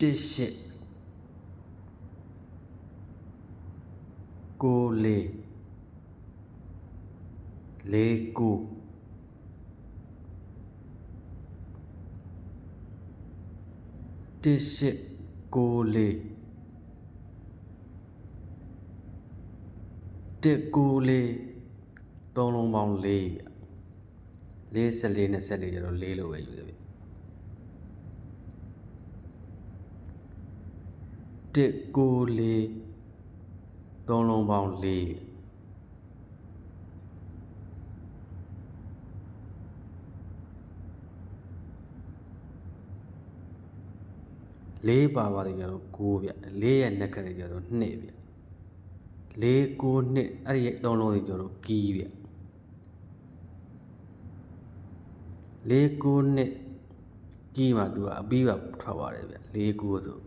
တစ်ရှစ်ကိုလေးလေးကိုတစ်ရှစ်ကိုလေးတစ်ကိုလေးသုံးလုံးပေါင်းလေးဗျလေးဆက်လေးနဲ့ဆက်လေးကျတော့လေးလို့ပဲယူတယ် တစ်ကိုလေးသုံးလုံးပေါင်းလေးလေးပါပါတယ်ကျတော့9ဗျလေးရဲ့နှက်ကလေးကျတော့2ဗျလေး9နှစ်အဲ့ဒီသုံးလုံးကြီးကျတော့ကီးဗျလေး9နှစ်ကီးမှာသူကအပြီးပါထွက်ပါတယ်ဗျလေး9ဆို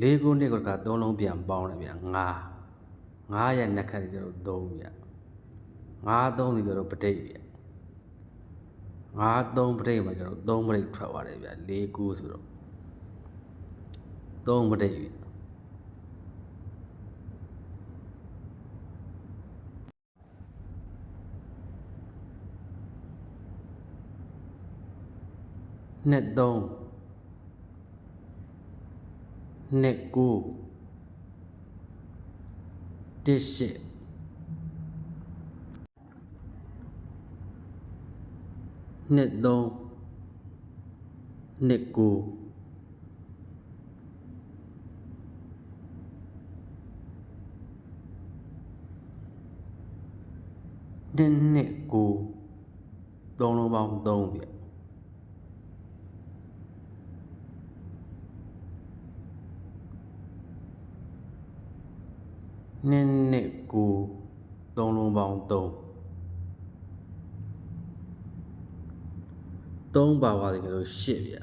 လေး9နှစ်ကသုံးလုံးပြန်ပေါင်းတယ်ဗျ9 9ရဲ့နှက်ခတ်ကြီးကျတော့3ဗျ9 3ကြီးကျတော့ပဋိတ်ဗျ9 3ပဋိတ်မှာကျတော့3ပဋိတ်ထွက်ပါတယ်ဗျ၄9ဆိုတော့3ပဋိတ်ဗျနှစ်3 နှစ်9တစ်ရှစ်နှစ်3နှစ်9 နှစ်နှစ်9သုံးလုံးပေါင်း3ပြနှစ်နှစ်9သုံးလုံးပေါင်း3 3ပါပါတယ်ကျတော့8ဗျ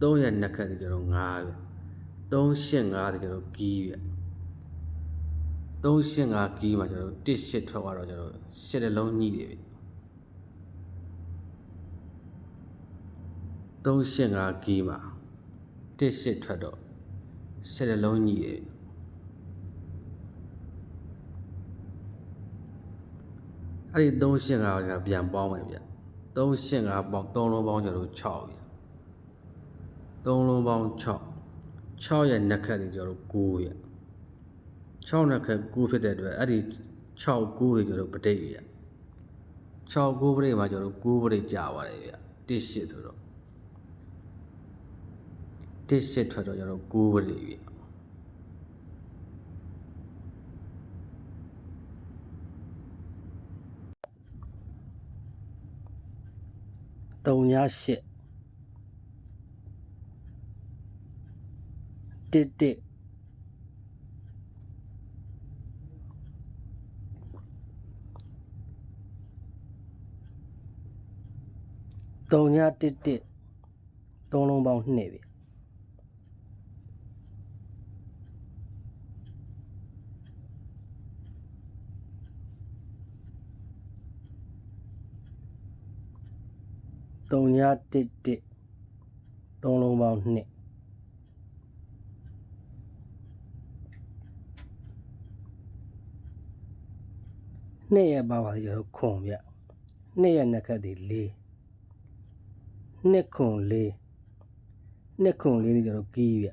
3ရဲ့နှစ်ခတ်တွေကျတော့9ဗျ3 8 5တွေကျတော့ကီးဗျ3 8 5ကီးမှာကျတော့1 8ထွက်သွားတော့ကျတော့8တစ်လုံးညှိတယ်ဗျ3 8 5ကီးမှာ1 8ထွက်တော့8တစ်လုံးညှိတယ်ဗျ အဲ့ဒီ3 8 5ကပြန်ပေါင်းမယ်ဗျ3 8 5ပေါင်း3လုံးပေါင်းကျတော့6ဗျ3လုံးပေါင်း6 6ရဲ့နှစ်ခတ်တွေကျတော့9ဗျ6နှစ်ခတ်9ဖြစ်တဲ့အတွက်အဲ့ဒီ6 9တွေကျတော့ပဋိတ်ဗျ6 9ပဋိတ်မှာကျတော့9ပဋိတ်ကြာပါတယ်ဗျ1 8ဆိုတော့1 8ထွက်တော့ကျတော့9ပဋိတ်ဗျ 3ည8တစ်တစ်3ညတစ်တစ်သုံးလုံးပေါင်း2ပြီ 3ညတစ်တစ်သုံးလုံးပေါင်း2နှစ်ရက်ပါပါသေးကျွန်တော်ခွန်ဗျနှစ်ရက်နှစ်ခက်တည်း၄နှစ်ခွန်၄နှစ်ခွန်၄ဒီကျွန်တော်ကီးဗျ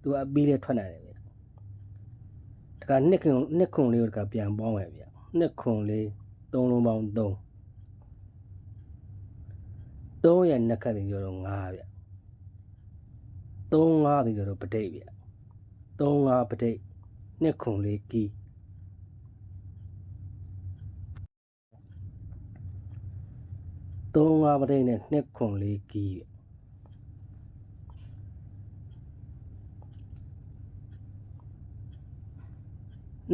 သူကအပီးလေးထွက်နိုင်တယ်ဗျတခါနှစ်ခွန်နှစ်ခွန်လေးကိုတခါပြန်ပေါင်းမယ်ဗျနှစ်ခွန်လေးသုံးလုံးပေါင်း3 3ရက်နှစ်ခက်တည်းကျွန်တော်5ဗျ3 5ဒီကျွန်တော်ပဋိတ်ဗျ3 5ပဋိတ်နှစ်ခွန်လေးကီးသုံးငါးပဋိနဲ့နှစ်ခွန်လေးကီး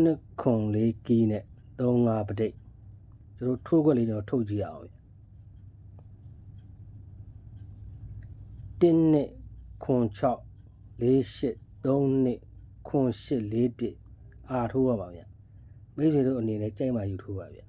နှစ်ခွန်လေးကီးနဲ့သုံးငါးပဋိကျွန်တော်ထိုးခွက်လေးကျွန်တော်ထုတ်ကြည့်အောင်ဗျ တင်းနှစ်ခွန်6 4 8 3နှစ်ခွန်8 4 1အာထိုးရပါဗျမိတ်ဆွေတို့အနေနဲ့ကြိုက်မှယူထိုးပါဗျ